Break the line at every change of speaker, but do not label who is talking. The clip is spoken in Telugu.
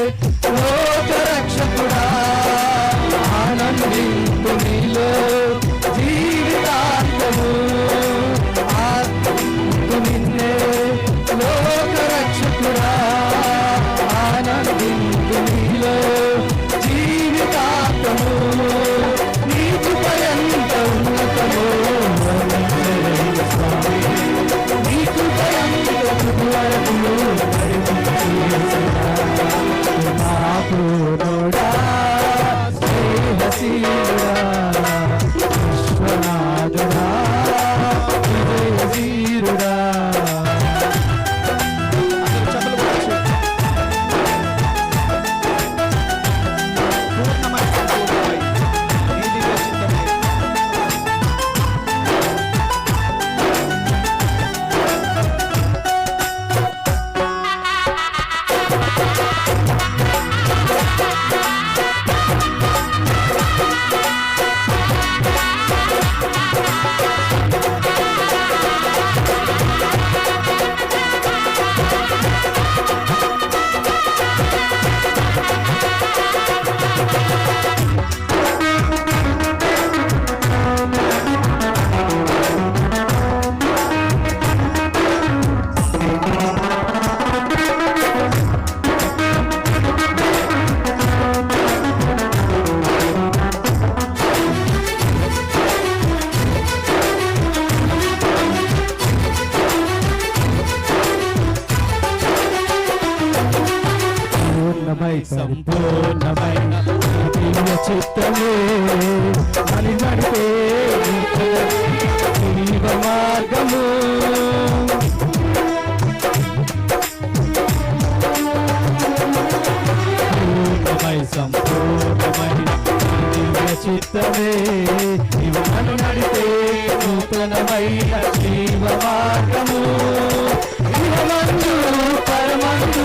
లోక రక్షకుడా సంపూర్ణమై సంపూర్ణమై ప్రియ చిత్తమే అని నడిపే మార్గము. సంపూర్ణమై చిత్తమే ఇవను నడిపే నూతనమైన జీవ మార్గము. ఇవమందు పరమందు